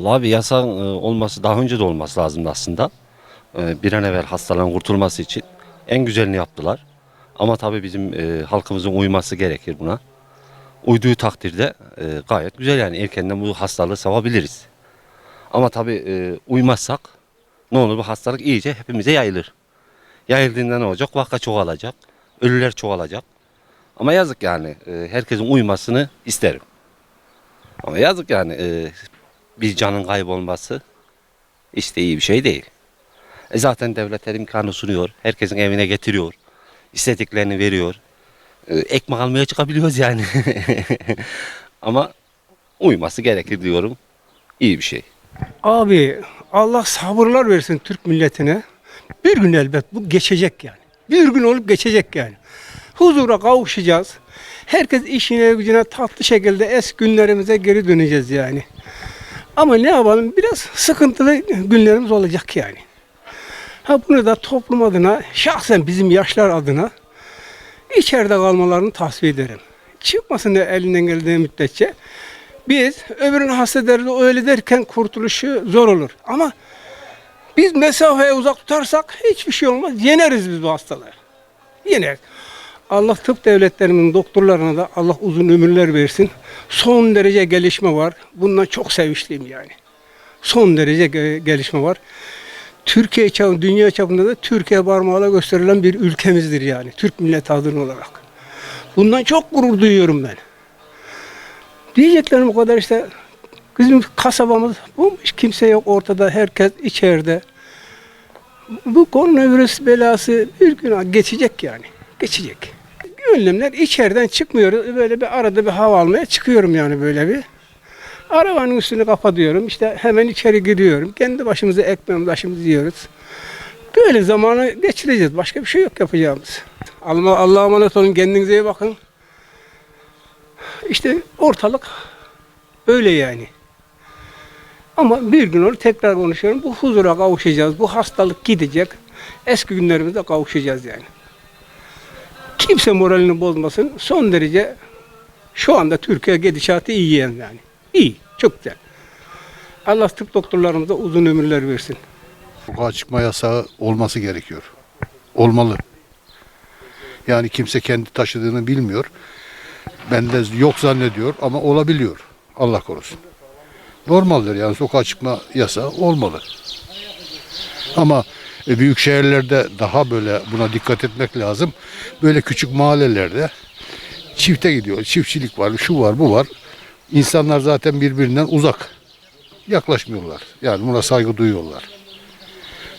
Vallahi bir yasa e, olması daha önce de olması lazımdı aslında. E, Bir an evvel hastaların kurtulması için en güzelini yaptılar. Ama tabii bizim e, halkımızın uyması gerekir buna. Uyduğu takdirde gayet güzel yani erkenden bu hastalığı savabiliriz. Ama tabii uymazsak ne olur bu hastalık iyice hepimize yayılır. Yayıldığında ne olacak? Vaka çoğalacak. Ölüler çoğalacak. Ama yazık yani herkesin uymasını isterim. Ama yazık yani bir canın kaybolması işte iyi bir şey değil. E zaten devlet her imkanı sunuyor. Herkesin evine getiriyor. İstediklerini veriyor. E, ekmek almaya çıkabiliyoruz yani. Ama uyması gerekir diyorum. İyi bir şey. Abi Allah sabırlar versin Türk milletine. Bir gün elbet bu geçecek yani. Bir gün olup geçecek yani. Huzura kavuşacağız. Herkes işine gücüne tatlı şekilde eski günlerimize geri döneceğiz yani. Ama ne yapalım biraz sıkıntılı günlerimiz olacak yani. Ha bunu da toplum adına şahsen bizim yaşlar adına içeride kalmalarını tavsiye ederim. Çıkmasın da elinden geldiği müddetçe. Biz öbürünü hastederiz o öyle derken kurtuluşu zor olur. Ama biz mesafeye uzak tutarsak hiçbir şey olmaz. Yeneriz biz bu hastaları. Yeneriz. Allah tıp devletlerinin doktorlarına da Allah uzun ömürler versin. Son derece gelişme var. Bundan çok sevinçliyim yani. Son derece ge- gelişme var. Türkiye çapında, dünya çapında da Türkiye parmağıyla gösterilen bir ülkemizdir yani. Türk milleti adına olarak. Bundan çok gurur duyuyorum ben. Diyeceklerim o kadar işte bizim kasabamız bomboş kimse yok ortada herkes içeride. Bu koronavirüs belası bir gün geçecek yani. Geçecek. Önlemler içeriden çıkmıyoruz. Böyle bir arada bir hava almaya çıkıyorum yani böyle bir. Arabanın üstünü kapatıyorum. işte hemen içeri giriyorum. Kendi başımıza ekmeğimizi başımızı yiyoruz. Böyle zamanı geçireceğiz. Başka bir şey yok yapacağımız. Allah Allah'a emanet olun. Kendinize iyi bakın. İşte ortalık öyle yani. Ama bir gün olur tekrar konuşuyorum. Bu huzura kavuşacağız. Bu hastalık gidecek. Eski günlerimize kavuşacağız yani. Kimse moralini bozmasın. Son derece şu anda Türkiye gidişatı iyi yani. İyi. Çok güzel. Allah tıp doktorlarımıza uzun ömürler versin. Sokağa çıkma yasağı olması gerekiyor. Olmalı. Yani kimse kendi taşıdığını bilmiyor. Bende yok zannediyor ama olabiliyor. Allah korusun. Normaldir yani sokağa çıkma yasağı olmalı. Ama e, büyük şehirlerde daha böyle buna dikkat etmek lazım. Böyle küçük mahallelerde çifte gidiyor. Çiftçilik var, şu var, bu var. İnsanlar zaten birbirinden uzak. Yaklaşmıyorlar. Yani buna saygı duyuyorlar.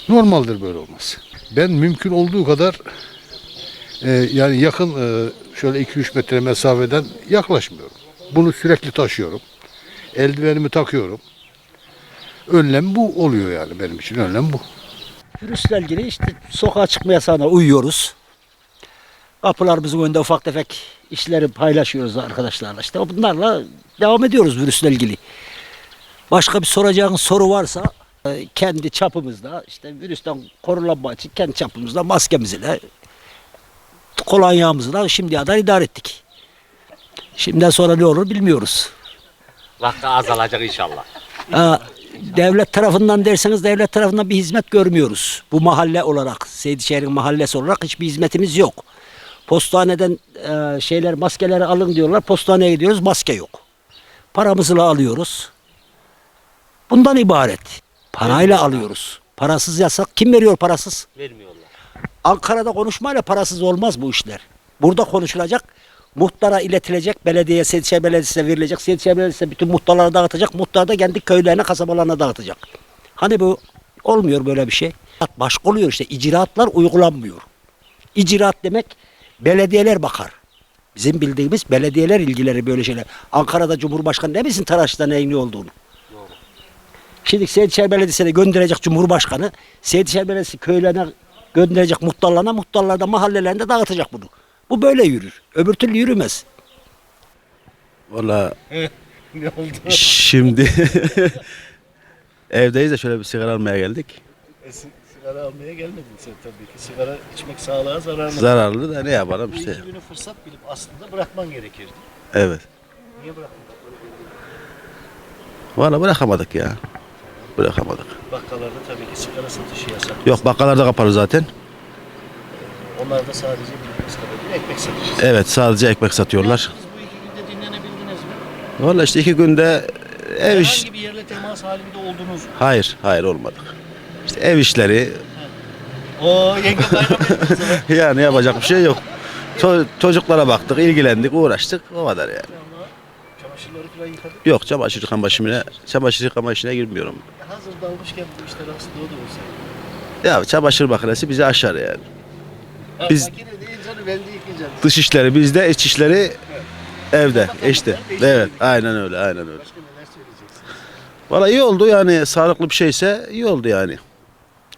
Normaldir böyle olması. Ben mümkün olduğu kadar e, yani yakın e, şöyle 2-3 metre mesafeden yaklaşmıyorum. Bunu sürekli taşıyorum. Eldivenimi takıyorum. Önlem bu oluyor yani benim için. Önlem bu. Virüsle ilgili işte sokağa çıkma yasağına uyuyoruz. Kapılarımızın önünde ufak tefek işleri paylaşıyoruz arkadaşlarla. İşte bunlarla devam ediyoruz virüsle ilgili. Başka bir soracağın soru varsa e, kendi çapımızda işte virüsten korunmak için kendi çapımızda maskemizle kolonyamızla şimdiye kadar idare ettik. Şimdiden sonra ne olur bilmiyoruz. Vaka azalacak inşallah. Aa, devlet tarafından derseniz devlet tarafından bir hizmet görmüyoruz. Bu mahalle olarak, Seydişehir'in mahallesi olarak hiçbir hizmetimiz yok. Postaneden e, şeyler maskeleri alın diyorlar. Postaneye gidiyoruz maske yok. Paramızla alıyoruz. Bundan ibaret. Parayla alıyoruz. Parasız yasak. Kim veriyor parasız? Vermiyorlar. Ankara'da konuşmayla parasız olmaz bu işler. Burada konuşulacak, muhtara iletilecek, belediye, Seydişehir Belediyesi'ne verilecek, Seydişehir Belediyesi bütün muhtarlara dağıtacak, muhtar da kendi köylerine, kasabalarına dağıtacak. Hani bu olmuyor böyle bir şey. Başka oluyor işte, icraatlar uygulanmıyor. İcraat demek belediyeler bakar. Bizim bildiğimiz belediyeler ilgileri böyle şeyler. Ankara'da Cumhurbaşkanı ne bilsin Taraş'ta neyin ne olduğunu. Şimdi Seydişehir Belediyesi'ne gönderecek Cumhurbaşkanı, Seydişehir Belediyesi köylerine gönderecek muhtarlarına, muhtarlar da mahallelerinde dağıtacak bunu. Bu böyle yürür. Öbür türlü yürümez. Valla şimdi evdeyiz de şöyle bir sigara almaya geldik. E, si- sigara almaya gelmedin sen tabii ki. Sigara içmek sağlığa zararlı. Zararlı da ne yapalım Bu işte. iki günü fırsat bilip aslında bırakman gerekirdi. Evet. Niye bırakmadın? Valla bırakamadık ya. Bırakamadık. Bakkallarda tabii ki sigara satışı yasak. Yok bakkallarda kapalı zaten. Onlar da sadece bildiğimiz kadarıyla ekmek satışı. Evet sadece ekmek satıyorlar. Siz bu iki günde dinlenebildiniz mi? Valla işte iki günde ev iş... Herhangi bir yerle temas halinde oldunuz mu? Hayır, hayır olmadık. İşte ev işleri, Oo yenge bayram ettiniz yani yapacak bir şey yok. Ço- çocuklara baktık, ilgilendik, uğraştık. O kadar yani. Çamaşırları falan yıkadık. Yok çamaşır yıkama işine, çamaşır yıkama işine girmiyorum. Hazır dalmışken bu işler aslında o da olsaydı. Ya çamaşır makinesi bizi aşar yani. Ha, Biz- Makine değil canım ben de yıkayacağım. Dış işleri bizde, iç işleri evde, işte. Evet, aynen öyle, aynen öyle. Başka neler söyleyeceksin? Valla iyi oldu yani, sağlıklı bir şeyse iyi oldu yani.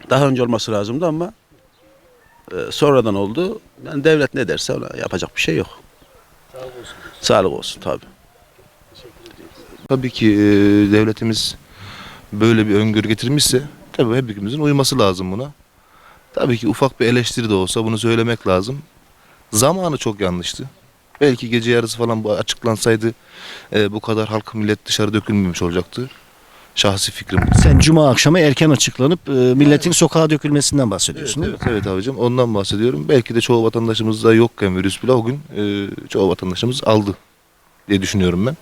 Daha önce olması lazımdı ama e, sonradan oldu. Yani devlet ne derse ona yapacak bir şey yok. Sağ olsun. Sağlık olsun tabii. Tabii ki e, devletimiz böyle bir öngörü getirmişse tabii hepimizin uyması lazım buna. Tabii ki ufak bir eleştiri de olsa bunu söylemek lazım. Zamanı çok yanlıştı. Belki gece yarısı falan bu açıklansaydı e, bu kadar halk millet dışarı dökülmemiş olacaktı. Şahsi fikrim. Sen cuma akşamı erken açıklanıp e, milletin sokağa dökülmesinden bahsediyorsun Evet, değil evet, evet abicim ondan bahsediyorum. Belki de çoğu vatandaşımız da yokken virüs bile o gün e, çoğu vatandaşımız aldı diye düşünüyorum ben.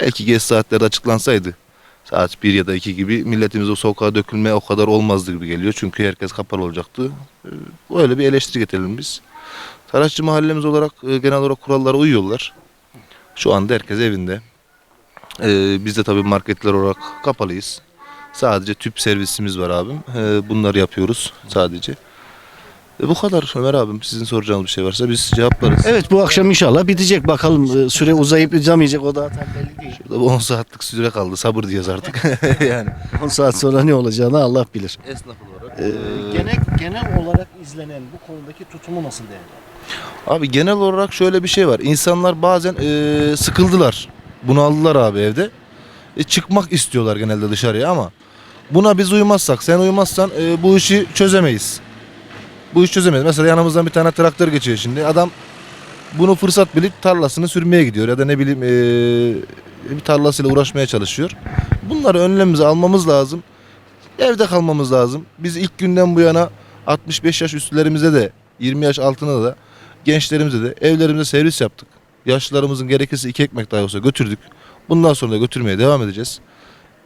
Belki geç saatlerde açıklansaydı saat 1 ya da 2 gibi milletimiz o sokağa dökülmeye o kadar olmazdı gibi geliyor. Çünkü herkes kapalı olacaktı. E, Böyle bir eleştiri getirelim biz. Saraççı mahallemiz olarak e, genel olarak kurallara uyuyorlar. Şu anda herkes evinde. E, biz de tabii marketler olarak kapalıyız. Sadece tüp servisimiz var abim. E, bunları yapıyoruz sadece. E, bu kadar Ömer abim. Sizin soracağınız bir şey varsa biz cevaplarız. Evet bu akşam inşallah bitecek bakalım e, süre uzayıp uzamayacak o da tam belli değil. Burada bu 10 saatlik süre kaldı. Sabır diyeceğiz artık. yani. 10 saat sonra ne olacağını Allah bilir. Esnaf olarak. genel genel olarak izlenen bu konudaki tutumu nasıl değerli? Abi genel olarak şöyle bir şey var. İnsanlar bazen e, sıkıldılar. Bunaldılar abi evde. E, çıkmak istiyorlar genelde dışarıya ama buna biz uymazsak, sen uymazsan e, bu işi çözemeyiz. Bu işi çözemeyiz. Mesela yanımızdan bir tane traktör geçiyor şimdi. Adam bunu fırsat bilip tarlasını sürmeye gidiyor ya da ne bileyim e, bir tarlasıyla uğraşmaya çalışıyor. Bunları önlemimize almamız lazım. Evde kalmamız lazım. Biz ilk günden bu yana 65 yaş üstlerimize de 20 yaş altına da gençlerimize de evlerimize servis yaptık. Yaşlılarımızın gerekirse iki ekmek dahi olsa götürdük. Bundan sonra da götürmeye devam edeceğiz.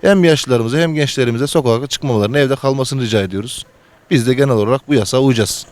Hem yaşlılarımıza hem gençlerimize sokağa çıkmamalarını evde kalmasını rica ediyoruz. Biz de genel olarak bu yasağa uyacağız.